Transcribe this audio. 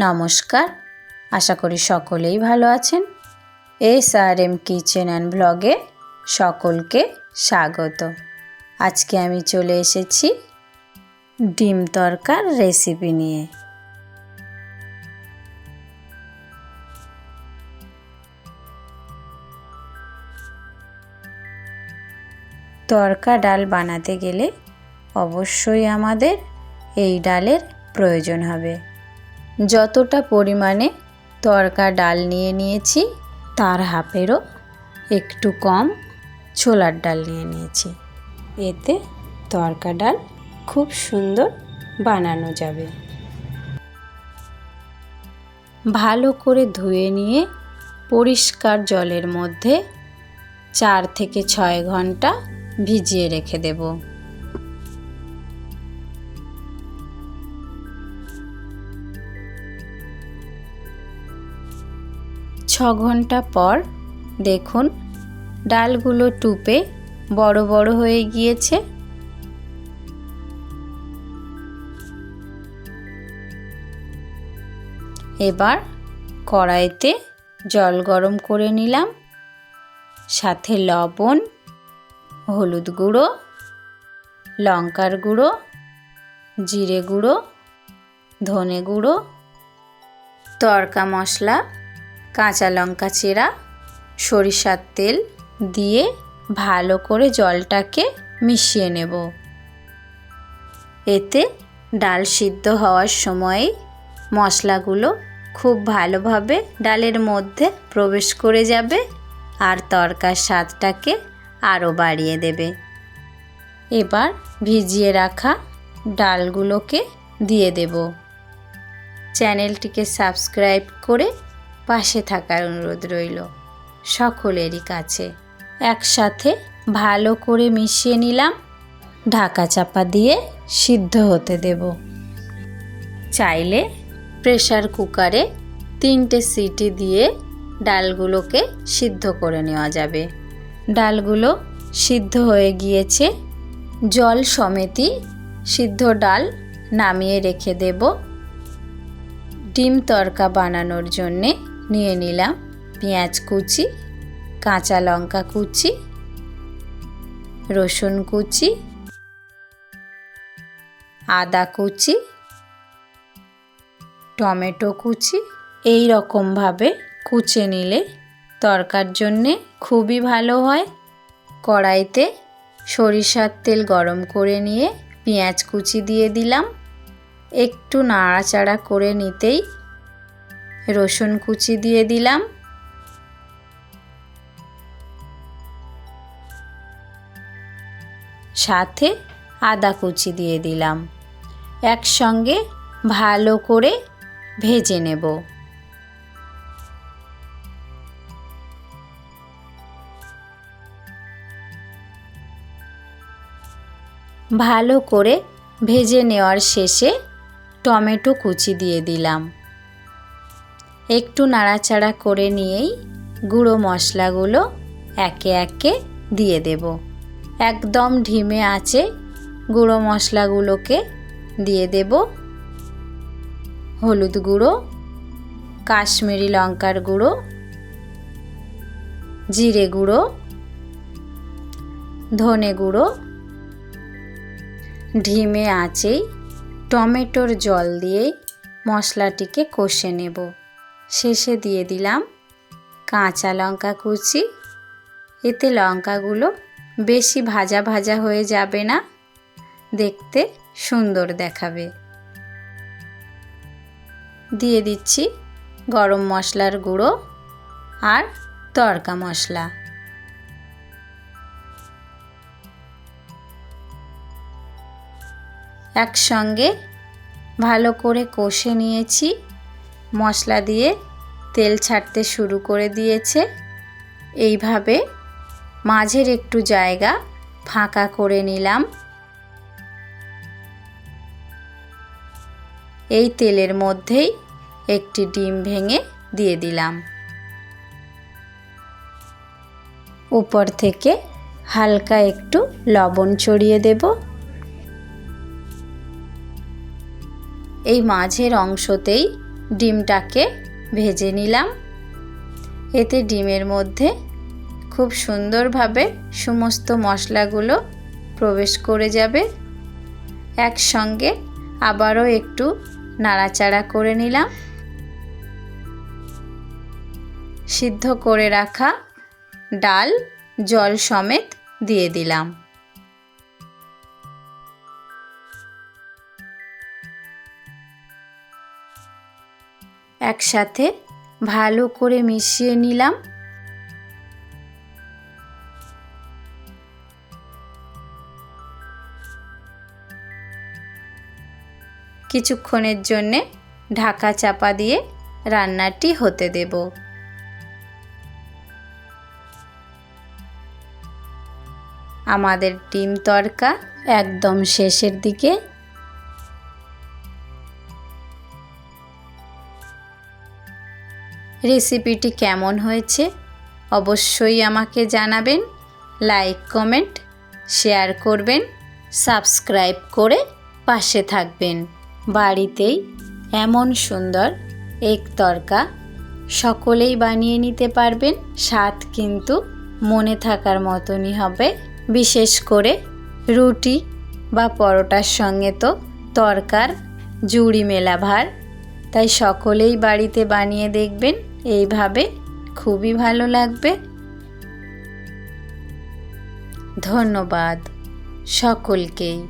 নমস্কার। আশা করি সকলেই ভালো আছেন। S R M kitchen and ব্লগে সকলকে স্বাগত। আজকে আমি চলে এসেছি ডিম তরকার রেসিপি নিয়ে। তরকা ডাল বানাতে গেলে অবশ্যই আমাদের এই ডালের প্রয়োজন হবে। যতটা পরিমাণে তরকা ডাল নিয়ে নিয়েছি, তার হাফেরও একটু কম ছোলার ডাল নিয়ে নিয়েছি। এতে তরকা ডাল খুব সুন্দর বানানো যাবে। ভালো করে ধুয়ে নিয়ে পরিষ্কার জলের মধ্যে চার থেকে ছয় ঘণ্টা ভিজিয়ে রেখে দেব। ছ ঘণ্টা পর দেখুন, ডালগুলো টুপে বড় বড় হয়ে গিয়েছে। এবার কড়াইতে জল গরম করে নিলাম। সাথে লবণ, হলুদ গুঁড়ো, লঙ্কার গুঁড়ো, জিরে গুঁড়ো, ধনে গুঁড়ো, তরকা মশলা কাঁচা লঙ্কা চেরা, সরিষার তেল দিয়ে ভালো করে জলটাকে মিশিয়ে নেব। এতে ডাল সিদ্ধ হওয়ার সময় মশলাগুলো খুব ভালোভাবে ডালের মধ্যে প্রবেশ করে যাবে আর তরকার স্বাদটাকে আরও বাড়িয়ে দেবে। এবার ভিজিয়ে রাখা ডালগুলোকে দিয়ে দেব। চ্যানেলটিকে সাবস্ক্রাইব করে পাশে থাকার অনুরোধ রইল। সকলেরই কাছে। একসাথে ভালো করে মিশিয়ে নিলাম। ঢাকা চাপা দিয়ে সিদ্ধ হতে দেব। চাইলে প্রেশার কুকারে তিনটে সিটি দিয়ে ডালগুলোকে সিদ্ধ করে নেওয়া যাবে। ডালগুলো সিদ্ধ হয়ে গিয়েছে। জল সমেতই সিদ্ধ ডাল নামিয়ে রেখে দেব। ডিম তরকা বানানোর জন্যে নিয়ে নিলাম পেঁয়াজ কুচি, কাঁচা লঙ্কা কুচি, রসুন কুচি, আদা কুচি, টমেটো কুচি এই রকমভাবে কুচে নিলে তরকার জন্যে খুবই ভালো হয়। কড়াইতে সরিষার তেল গরম করে নিয়ে পেঁয়াজ কুচি দিয়ে দিলাম। একটু নাড়াচাড়া করে নিতেই রসুন কুচি দিয়ে দিলাম। সাথে আদা কুচি দিয়ে দিলাম। একসঙ্গে ভালো করে ভেজে নেব। ভালো করে ভেজে নেওয়ার শেষে টমেটো কুচি দিয়ে দিলাম। একটু নাড়াচাড়া করে নিয়েই গুঁড়ো মশলাগুলো একে একে দিয়ে দেব। একদম ঢিমে আছে গুঁড়ো মশলাগুলোকে দিয়ে দেব। হলুদ গুঁড়ো, কাশ্মীরি লঙ্কার গুঁড়ো, জিরে গুঁড়ো, ধনে গুঁড়ো। ঢিমে আঁচেই টমেটোর জল দিয়েই মশলাটিকে কষে নেব। শেষে দিয়ে দিলাম কাঁচা লঙ্কা কুচি। এতে লঙ্কাগুলো বেশি ভাজা ভাজা হয়ে যাবে না। দেখতে সুন্দর দেখাবে। দিয়ে দিচ্ছি গরম মশলার গুঁড়ো আর তড়কা মশলা। একসঙ্গে ভালো করে কষে নিয়েছি। মশলা দিয়ে তেল ছাড়তে শুরু করে দিয়েছে। এইভাবে মাঝের একটু জায়গা ফাঁকা করে নিলাম। এই তেলের মধ্যেই একটি ডিম ভেঙে দিয়ে দিলাম। উপর থেকে হালকা একটু লবণ ছড়িয়ে দেব। এই মাঝের অংশতেই ডিমটাকে ভেজে নিলাম। এতে ডিমের মধ্যে খুব সুন্দরভাবে সমস্ত মশলাগুলো প্রবেশ করে যাবে। একসঙ্গে আবারও একটু নাড়াচাড়া করে নিলাম। সিদ্ধ করে রাখা ডাল জল সমেত দিয়ে দিলাম। একসাথে ভালো করে মিশিয়ে নিলাম। কিছুক্ষণের জন্যে ঢাকা চাপা দিয়ে রান্নাটি হতে দেব। আমাদের ডিম তরকা একদম শেষের দিকে রেসিপিটি কেমন হয়েছে অবশ্যই আমাকে জানাবেন, লাইক, কমেন্ট, শেয়ার করবেন, সাবস্ক্রাইব করে পাশে থাকবেন। বাড়িতেই এমন সুন্দর এক তরকা সকলেই বানিয়ে নিতে পারবেন, স্বাদ কিন্তু মনে থাকার মতনই হবে। বিশেষ করে রুটি বা পরোটার সঙ্গে তো তরকার জুড়ি মেলা ভার তাই সকলেই বাড়িতে বানিয়ে দেখবেন। এইভাবে খুবই ভালো লাগবে। ধন্যবাদ সকলকেই।